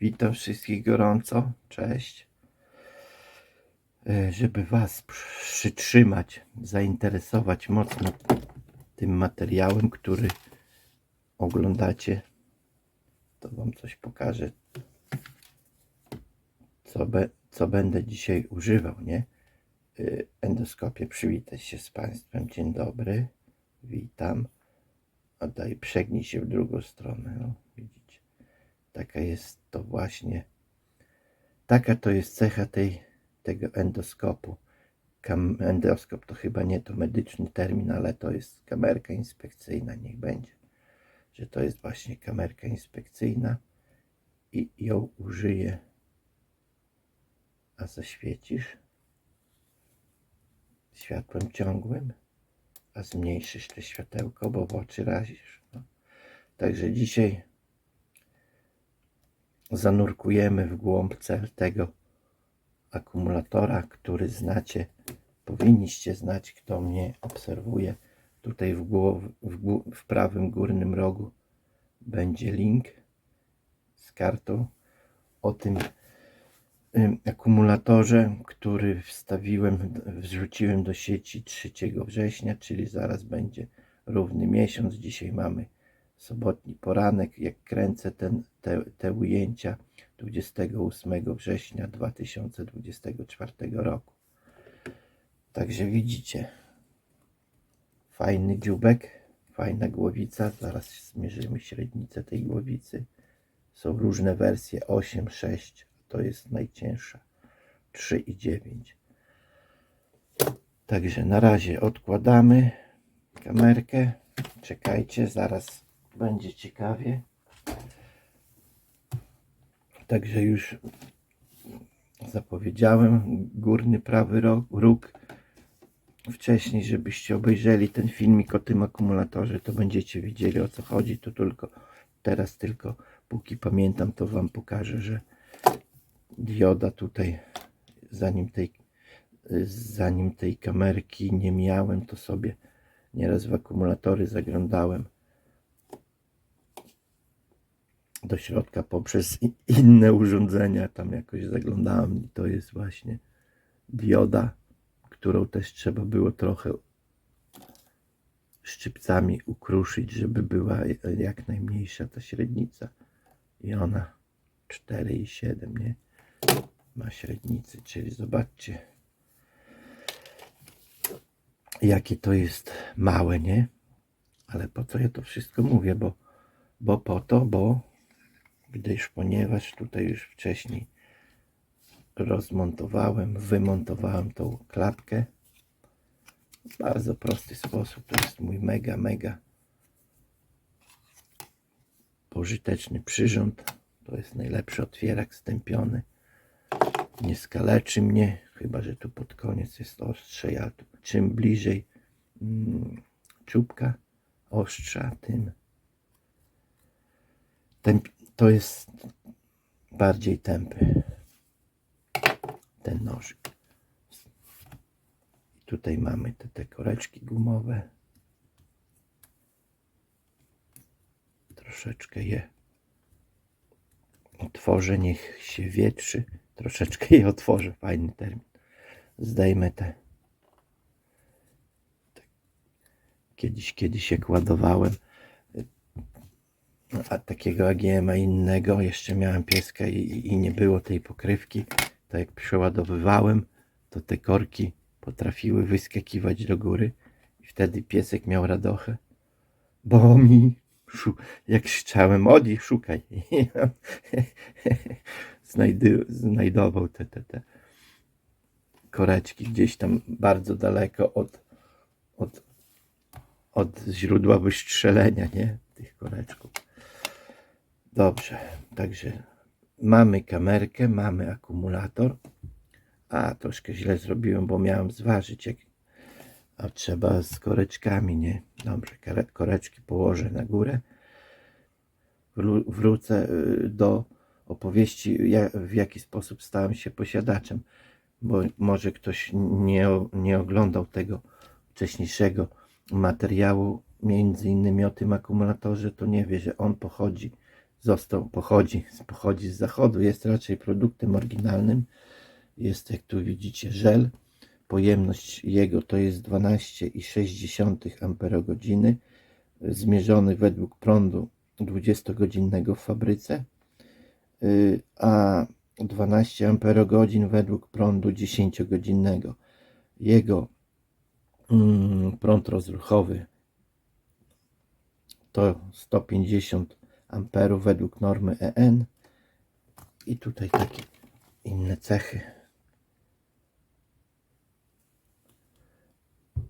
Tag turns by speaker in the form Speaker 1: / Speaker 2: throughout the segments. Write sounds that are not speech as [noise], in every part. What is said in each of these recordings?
Speaker 1: Witam wszystkich gorąco. Cześć. E, Żeby Was przytrzymać, zainteresować mocno tym materiałem, który oglądacie, to Wam coś pokażę, co, be, co będę dzisiaj używał, nie? Y, Endoskopię, przywitaj się z Państwem. Dzień dobry. Witam. A daj, przegnij się w drugą stronę. No. Taka jest to właśnie, taka to jest cecha tej, tego endoskopu. Kam, endoskop to chyba nie to medyczny termin, ale to jest kamerka inspekcyjna, niech będzie. Że to jest właśnie kamerka inspekcyjna i ją użyję. A zaświecisz światłem ciągłym, a zmniejszysz to światełko, bo w oczy razisz. No. Także dzisiaj zanurkujemy w głąb cel tego akumulatora, który znacie, powinniście znać, kto mnie obserwuje. Tutaj w, głow, w, w prawym górnym rogu będzie link z kartą o tym ym, akumulatorze, który wstawiłem, wrzuciłem do sieci 3 września, czyli zaraz będzie równy miesiąc. Dzisiaj mamy sobotni poranek. Jak kręcę ten, te, te ujęcia 28 września 2024 roku. Także widzicie, fajny dziubek, fajna głowica. Zaraz zmierzymy średnicę tej głowicy. Są różne wersje 8, 6, to jest najcięższa 3 i 9. Także na razie odkładamy kamerkę. Czekajcie, zaraz będzie ciekawie. Także już zapowiedziałem górny prawy róg wcześniej, żebyście obejrzeli ten filmik o tym akumulatorze, to będziecie widzieli o co chodzi. To tylko teraz tylko póki pamiętam, to wam pokażę, że dioda tutaj zanim tej zanim tej kamerki nie miałem, to sobie nieraz w akumulatory zaglądałem do środka poprzez inne urządzenia. Tam jakoś zaglądałem i to jest właśnie dioda, którą też trzeba było trochę szczypcami ukruszyć, żeby była jak najmniejsza ta średnica. I ona 4,7, nie? Ma średnicy, czyli zobaczcie, jakie to jest małe, nie? Ale po co ja to wszystko mówię? Bo, bo po to, bo gdyż ponieważ tutaj już wcześniej rozmontowałem, wymontowałem tą klapkę w bardzo prosty sposób. To jest mój mega, mega pożyteczny przyrząd. To jest najlepszy otwierak stępiony. Nie skaleczy mnie, chyba że tu pod koniec jest ostrzej, a tu czym bliżej mm, czubka ostrza, tym temp, to jest bardziej tępy ten nożyk. Tutaj mamy te, te koreczki gumowe. Troszeczkę je otworzę, niech się wietrzy. Troszeczkę je otworzę, fajny termin. Zdejmę te. te- Kiedyś, kiedyś jak ładowałem, a takiego AGM-a innego, jeszcze miałem pieska i, i- nie było tej pokrywki, to jak przeładowywałem, to te korki potrafiły wyskakiwać do góry i wtedy piesek miał radochę, bo mi jak krzyczałem, Odi, szukaj. [laughs] Znajdy, znajdował te, te, te koreczki gdzieś tam bardzo daleko od, od, od źródła wystrzelenia, nie? Tych koreczków. Dobrze, także mamy kamerkę, mamy akumulator. A, troszkę źle zrobiłem, bo miałem zważyć, jak... a trzeba z koreczkami, nie? Dobrze, koreczki położę na górę. Wró- Wrócę y, do opowieści, w jaki sposób stałem się posiadaczem, bo może ktoś nie, nie oglądał tego wcześniejszego materiału, między innymi o tym akumulatorze, to nie wie, że on pochodzi został, pochodzi, pochodzi z zachodu, jest raczej produktem oryginalnym. Jest, jak tu widzicie, żel. Pojemność jego to jest 12,6 Ah, zmierzony według prądu 20-godzinnego w fabryce, y, a 12 Ah według prądu 10-godzinnego. Jego mm, prąd rozruchowy to 150 amperów według normy EN i tutaj takie inne cechy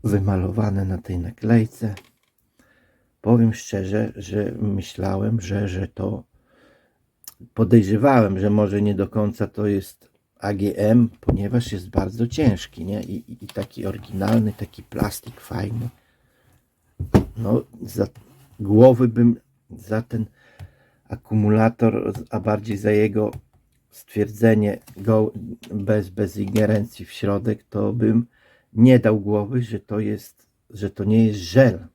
Speaker 1: wymalowane na tej naklejce. Powiem szczerze, że myślałem, że, że to podejrzewałem, że może nie do końca to jest AGM, ponieważ jest bardzo ciężki, nie? I, i, taki oryginalny, taki plastik fajny. No, za głowy bym za ten akumulator, a bardziej za jego stwierdzenie go bez, bez ingerencji w środek, to bym nie dał głowy, że to jest, że to nie jest żel.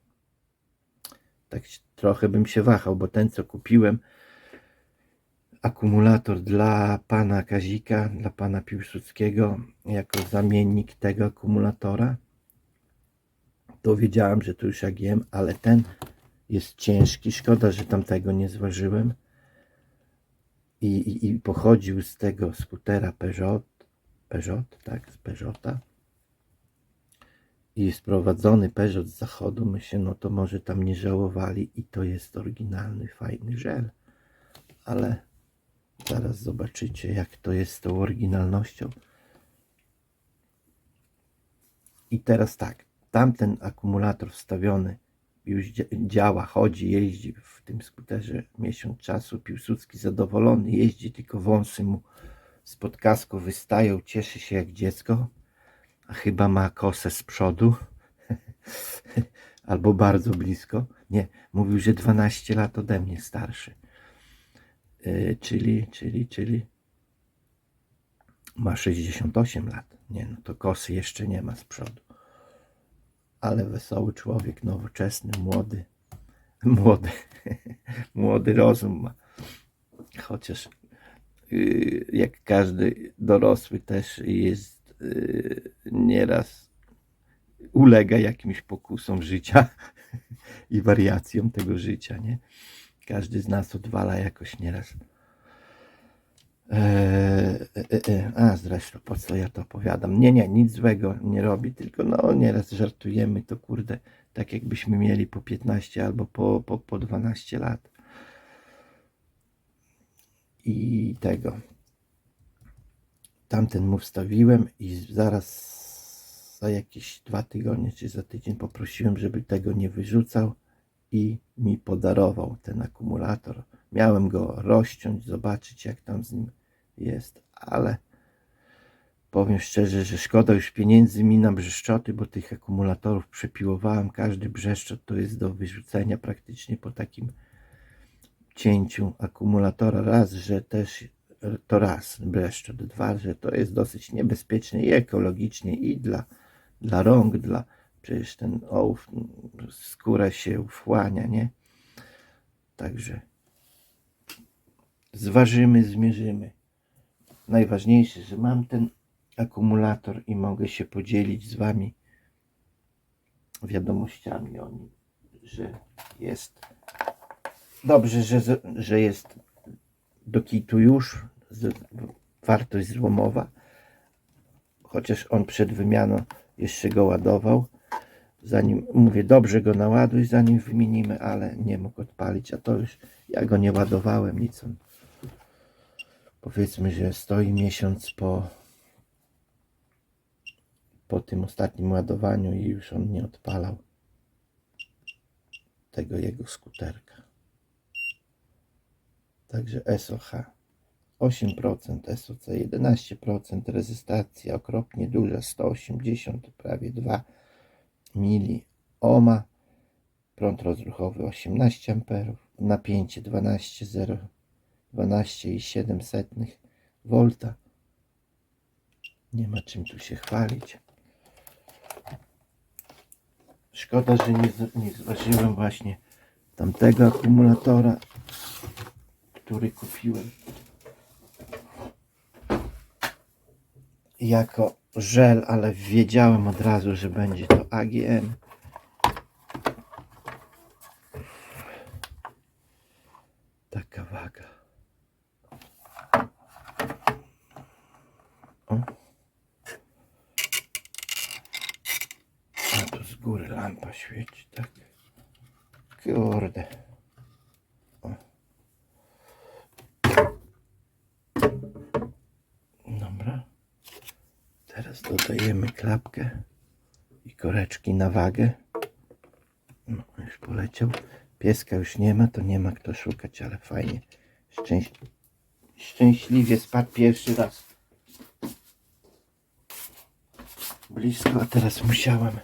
Speaker 1: Tak trochę bym się wahał, bo ten co kupiłem, akumulator dla pana Kazika, dla pana Piłsudskiego, jako zamiennik tego akumulatora, to wiedziałem, że to już AGM, ale ten jest ciężki. Szkoda, że tamtego nie zważyłem. I, i, i pochodził z tego skutera Peugeot, Peugeot, tak, z Peugeota. I sprowadzony Peugeot z zachodu, myślę, no to może tam nie żałowali i to jest oryginalny, fajny żel. Ale zaraz zobaczycie, jak to jest z tą oryginalnością. I teraz tak, tamten akumulator wstawiony już dzia- działa, chodzi, jeździ w tym skuterze miesiąc czasu. Piłsudski zadowolony jeździ, tylko wąsy mu spod kasku wystają, cieszy się jak dziecko, a chyba ma kosę z przodu. [laughs] Albo bardzo blisko. Nie, mówił, że 12 lat ode mnie starszy. Yy, czyli, czyli, czyli ma 68 lat. Nie, no to kosy jeszcze nie ma z przodu ale wesoły człowiek, nowoczesny, młody, młody, [laughs] młody rozum ma. Chociaż yy, jak każdy dorosły też jest yy, nieraz ulega jakimś pokusom życia [laughs] i wariacjom tego życia, nie? Każdy z nas odwala jakoś nieraz. Eee, e, e, a zresztą po co ja to opowiadam? Nie, nie, nic złego nie robi, tylko no nieraz żartujemy to kurde, tak jakbyśmy mieli po 15 albo po, po, po 12 lat. I tego. Tamten mu wstawiłem i zaraz za jakieś dwa tygodnie czy za tydzień poprosiłem, żeby tego nie wyrzucał i mi podarował ten akumulator. Miałem go rozciąć, zobaczyć jak tam z nim jest, ale powiem szczerze, że szkoda już pieniędzy mi na brzeszczoty, bo tych akumulatorów przepiłowałem. Każdy brzeszczot to jest do wyrzucenia praktycznie po takim cięciu akumulatora. Raz, że też to raz brzeszczot, dwa, że to jest dosyć niebezpieczne i ekologicznie i dla, dla rąk, dla przecież ten ołów, skóra się wchłania, nie? Także zważymy, zmierzymy. Najważniejsze, że mam ten akumulator i mogę się podzielić z Wami wiadomościami o nim, że jest dobrze, że, że jest do kitu już z, wartość złomowa, chociaż on przed wymianą jeszcze go ładował. Zanim mówię, dobrze go naładuj, zanim wymienimy, ale nie mógł odpalić, a to już ja go nie ładowałem, nic on powiedzmy, że stoi miesiąc po po tym ostatnim ładowaniu i już on nie odpalał tego jego skuterka. Także SOH 8%, SOC 11%, rezystacja okropnie duża, 180 prawie 2 mili ohma, prąd rozruchowy 18 amperów, napięcie 12,0 12,7 V. Nie ma czym tu się chwalić. Szkoda, że nie, nie zważyłem właśnie tamtego akumulatora. który kupiłem jako żel, ale wiedziałem od razu, że będzie to AGM. Taka O. A tu z góry lampa świeci, tak? Kurde. O. Dobra. Teraz dodajemy klapkę i koreczki na wagę. No, już poleciał. Pieska już nie ma, to nie ma kto szukać, ale fajnie. Szczęś... Szczęśliwie spadł pierwszy raz. Blisko, a teraz musiałem.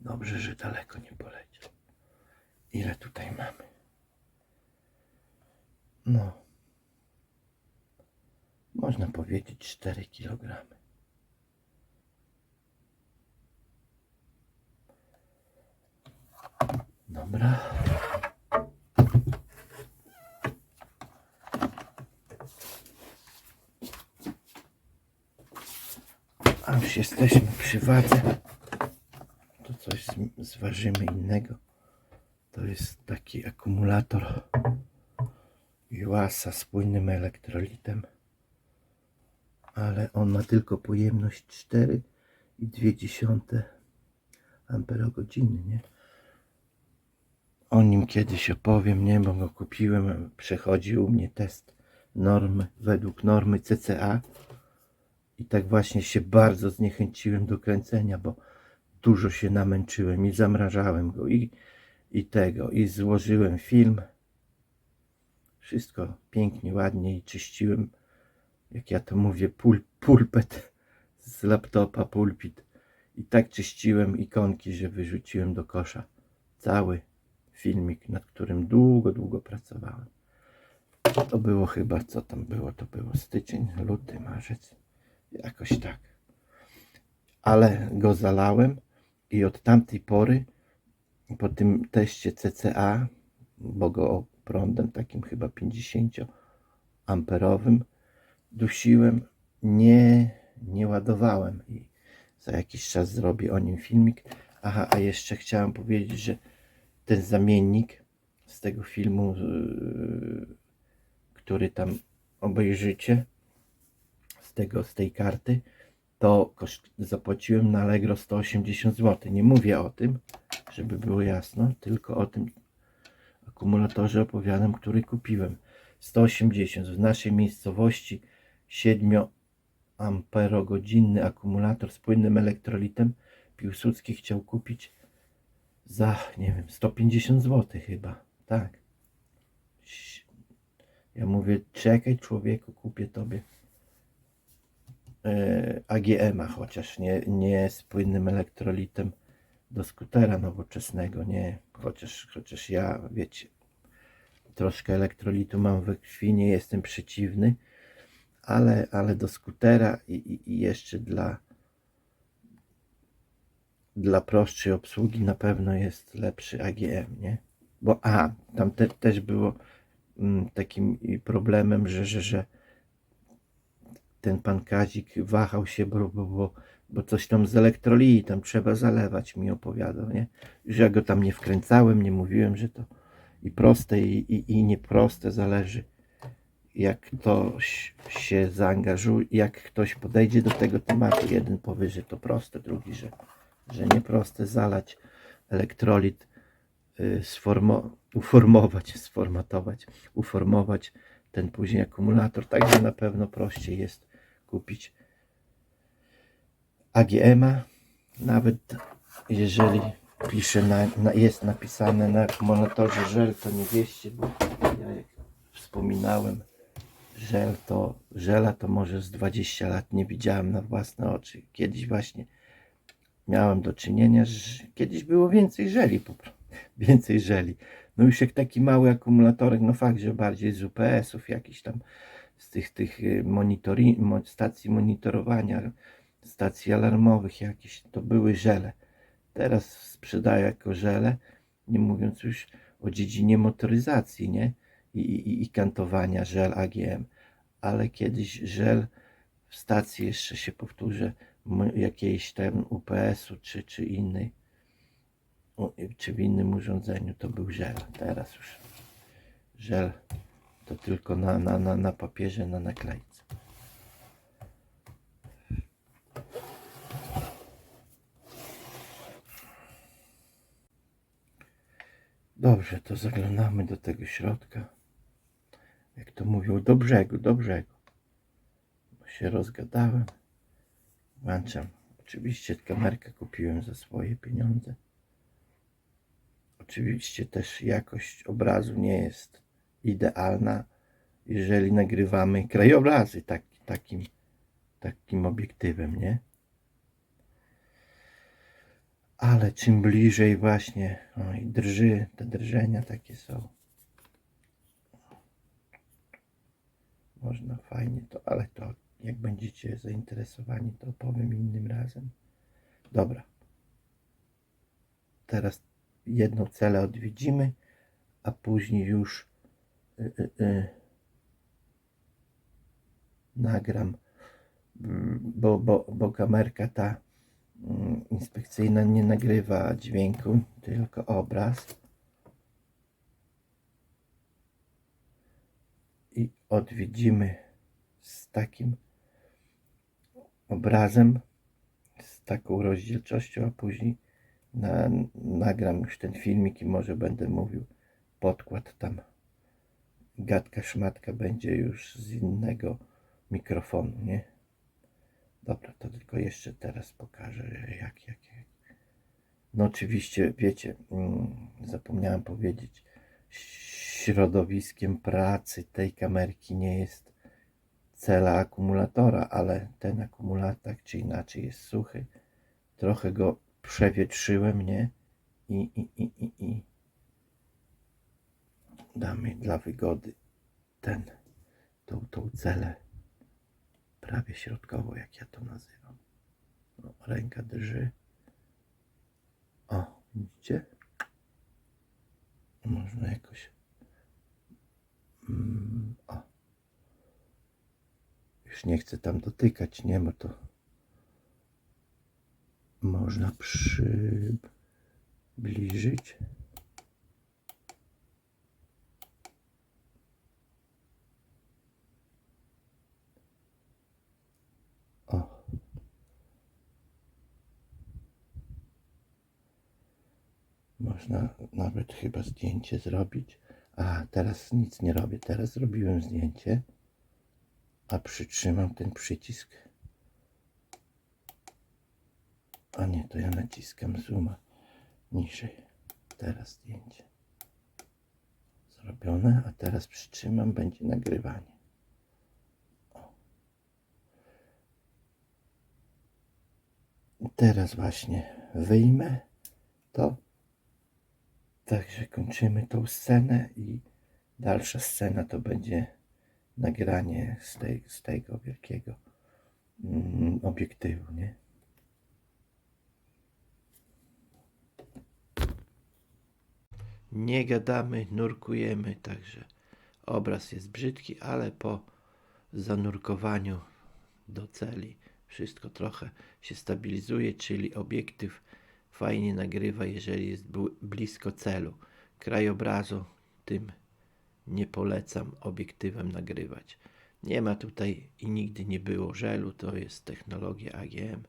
Speaker 1: Dobrze, że daleko nie poleciał. Ile tutaj mamy? No. Można powiedzieć 4 kg. Dobra. Już jesteśmy przy wadze. To coś zważymy innego. To jest taki akumulator Juasa z płynnym elektrolitem. Ale on ma tylko pojemność 4,2 amperogodziny, nie? O nim kiedyś opowiem, nie, bo go kupiłem, przechodzi u mnie test normy, według normy CCA i tak właśnie się bardzo zniechęciłem do kręcenia, bo dużo się namęczyłem i zamrażałem go i, i tego, i złożyłem film. Wszystko pięknie, ładnie i czyściłem, jak ja to mówię, pul, pulpet z laptopa, pulpit. I tak czyściłem ikonki, że wyrzuciłem do kosza cały filmik, nad którym długo, długo pracowałem. To było chyba, co tam było? To było styczeń, luty, marzec. Jakoś tak. Ale go zalałem i od tamtej pory, po tym teście CCA, bo go prądem takim chyba 50 amperowym dusiłem, nie, nie ładowałem i za jakiś czas zrobię o nim filmik. Aha, a jeszcze chciałem powiedzieć, że ten zamiennik z tego filmu, yy, który tam obejrzycie, z tego, z tej karty, to zapłaciłem na Allegro 180 zł. Nie mówię o tym, żeby było jasno, tylko o tym akumulatorze opowiadam, który kupiłem. 180 w naszej miejscowości 7 amperogodzinny akumulator z płynnym elektrolitem. Piłsudski chciał kupić za, nie wiem, 150 zł chyba. Tak. Ja mówię, czekaj człowieku, kupię tobie AGM-a, chociaż nie, nie z płynnym elektrolitem do skutera nowoczesnego, nie. Chociaż, chociaż ja, wiecie, troszkę elektrolitu mam we krwi, nie jestem przeciwny, ale, ale do skutera i, i, i jeszcze dla dla prostszej obsługi na pewno jest lepszy AGM, nie? Bo a, tam te, też było mm, takim problemem, że, że, że ten pan Kazik wahał się, bo, bo, bo, bo coś tam z elektrolitem trzeba zalewać, mi opowiadał, nie? Że ja go tam nie wkręcałem, nie mówiłem, że to i proste i, i, i nieproste zależy jak ktoś się zaangażuje, jak ktoś podejdzie do tego tematu, jeden powie, że to proste, drugi, że, że nieproste zalać elektrolit, y, sformo, uformować, sformatować, uformować ten później akumulator, także na pewno prościej jest kupić AGM-a, nawet jeżeli pisze na, na, jest napisane na akumulatorze żel, to nie wieście, bo ja jak wspominałem, żel to, żela to może z 20 lat nie widziałem na własne oczy. Kiedyś właśnie miałem do czynienia, że kiedyś było więcej żeli, po prostu. więcej żeli. No już jak taki mały akumulatorek, no fakt, że bardziej z UPS-ów, jakiś tam z tych, tych y, monitori, mo- stacji monitorowania, stacji alarmowych jakieś, to były żele. Teraz sprzedaję jako żele, nie mówiąc już o dziedzinie motoryzacji, nie? i, i, i kantowania żel AGM, ale kiedyś żel w stacji jeszcze się powtórzę, jakiejś tam UPS-u czy, czy innej, czy w innym urządzeniu to był żel. Teraz już żel to tylko na, na, na, na papierze, na naklejce. Dobrze, to zaglądamy do tego środka. Jak to mówią, do brzegu, do brzegu. Bo się rozgadałem. Włączam. Oczywiście kamerkę kupiłem za swoje pieniądze. Oczywiście też jakość obrazu nie jest idealna, jeżeli nagrywamy krajobrazy tak, takim, takim obiektywem, nie? Ale czym bliżej właśnie, oj, drży, te drżenia takie są. Można fajnie to, ale to jak będziecie zainteresowani, to opowiem innym razem. Dobra. Teraz jedną celę odwiedzimy, a później już y, y, y, nagram, mm, bo, bo, bo kamerka ta mm, inspekcyjna nie nagrywa dźwięku, tylko obraz. I odwiedzimy z takim obrazem, z taką rozdzielczością, a później na, nagram już ten filmik i może będę mówił podkład tam. Gadka szmatka będzie już z innego mikrofonu, nie? Dobra, to tylko jeszcze teraz pokażę jak, jak, jak. No oczywiście, wiecie, mm, zapomniałem powiedzieć, środowiskiem pracy tej kamerki nie jest cela akumulatora, ale ten akumulator tak czy inaczej jest suchy. Trochę go przewietrzyłem, nie? I, i, i, i, i damy dla wygody ten, tą, tą celę prawie środkowo, jak ja to nazywam. No, ręka drży. O, widzicie? Można jakoś. Mm, o. Już nie chcę tam dotykać, nie, bo to można przybliżyć. Można nawet chyba zdjęcie zrobić. A teraz nic nie robię. Teraz zrobiłem zdjęcie, a przytrzymam ten przycisk. A nie, to ja naciskam zooma niżej. Teraz zdjęcie. Zrobione, a teraz przytrzymam, będzie nagrywanie. O. Teraz właśnie wyjmę to. Także kończymy tą scenę i dalsza scena to będzie nagranie z, tej, z tego wielkiego mm, obiektywu, nie? Nie gadamy, nurkujemy, także obraz jest brzydki, ale po zanurkowaniu do celi wszystko trochę się stabilizuje, czyli obiektyw fajnie nagrywa, jeżeli jest bl- blisko celu. Krajobrazu tym nie polecam obiektywem nagrywać. Nie ma tutaj i nigdy nie było żelu, to jest technologia AGM.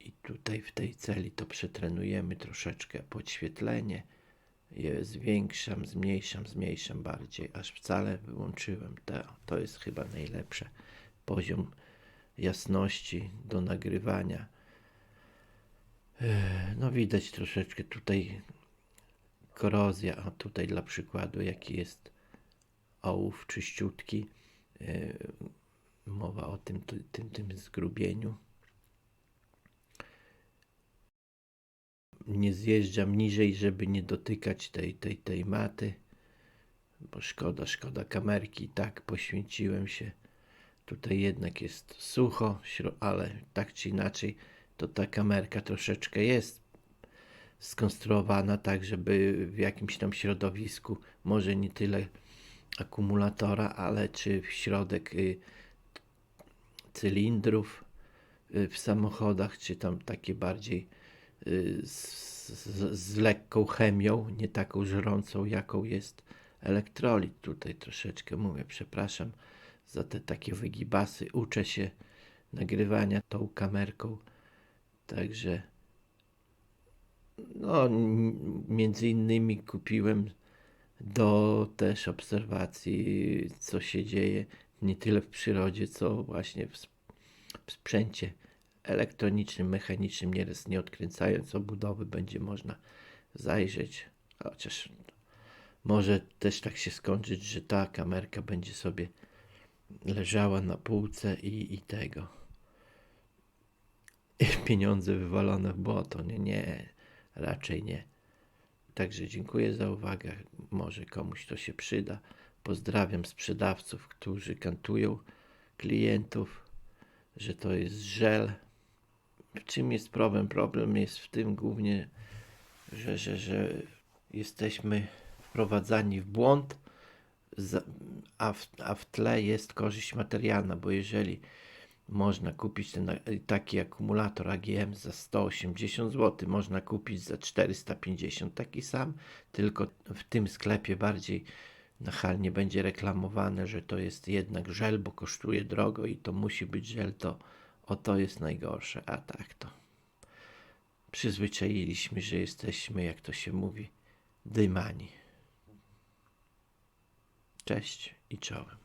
Speaker 1: I tutaj w tej celi to przetrenujemy troszeczkę podświetlenie. Je zwiększam, zmniejszam, zmniejszam bardziej, aż wcale wyłączyłem to. To jest chyba najlepszy poziom jasności do nagrywania. Ech, No widać troszeczkę tutaj korozja, a tutaj dla przykładu jaki jest ołów czyściutki. Yy, Mowa o tym, tym, tym, zgrubieniu. Nie zjeżdżam niżej, żeby nie dotykać tej, tej, tej maty, bo szkoda, szkoda kamerki. Tak, poświęciłem się. Tutaj jednak jest sucho, ale tak czy inaczej, to ta kamerka troszeczkę jest skonstruowana tak, żeby w jakimś tam środowisku, może nie tyle akumulatora, ale czy w środek y, cylindrów y, w samochodach, czy tam takie bardziej y, z, z, z lekką chemią, nie taką żrącą, jaką jest elektrolit. Tutaj troszeczkę mówię, przepraszam za te takie wygibasy. Uczę się nagrywania tą kamerką, także no, między innymi kupiłem do też obserwacji, co się dzieje nie tyle w przyrodzie, co właśnie w, w sprzęcie elektronicznym, mechanicznym. Nieraz nie odkręcając obudowy będzie można zajrzeć, chociaż może też tak się skończyć, że ta kamerka będzie sobie leżała na półce i, i tego. [laughs] Pieniądze wywalone w błoto. Nie, nie, raczej nie. Także dziękuję za uwagę. Może komuś to się przyda. Pozdrawiam sprzedawców, którzy kantują klientów, że to jest żel. W czym jest problem? Problem jest w tym głównie, że, że, że jesteśmy wprowadzani w błąd, a w, a w tle jest korzyść materialna, bo jeżeli można kupić ten, taki akumulator AGM za 180 zł, można kupić za 450 taki sam, tylko w tym sklepie bardziej nachalnie będzie reklamowane, że to jest jednak żel, bo kosztuje drogo i to musi być żel, to o to jest najgorsze, a tak to przyzwyczailiśmy, że jesteśmy, jak to się mówi, dymani. Cześć i czołem.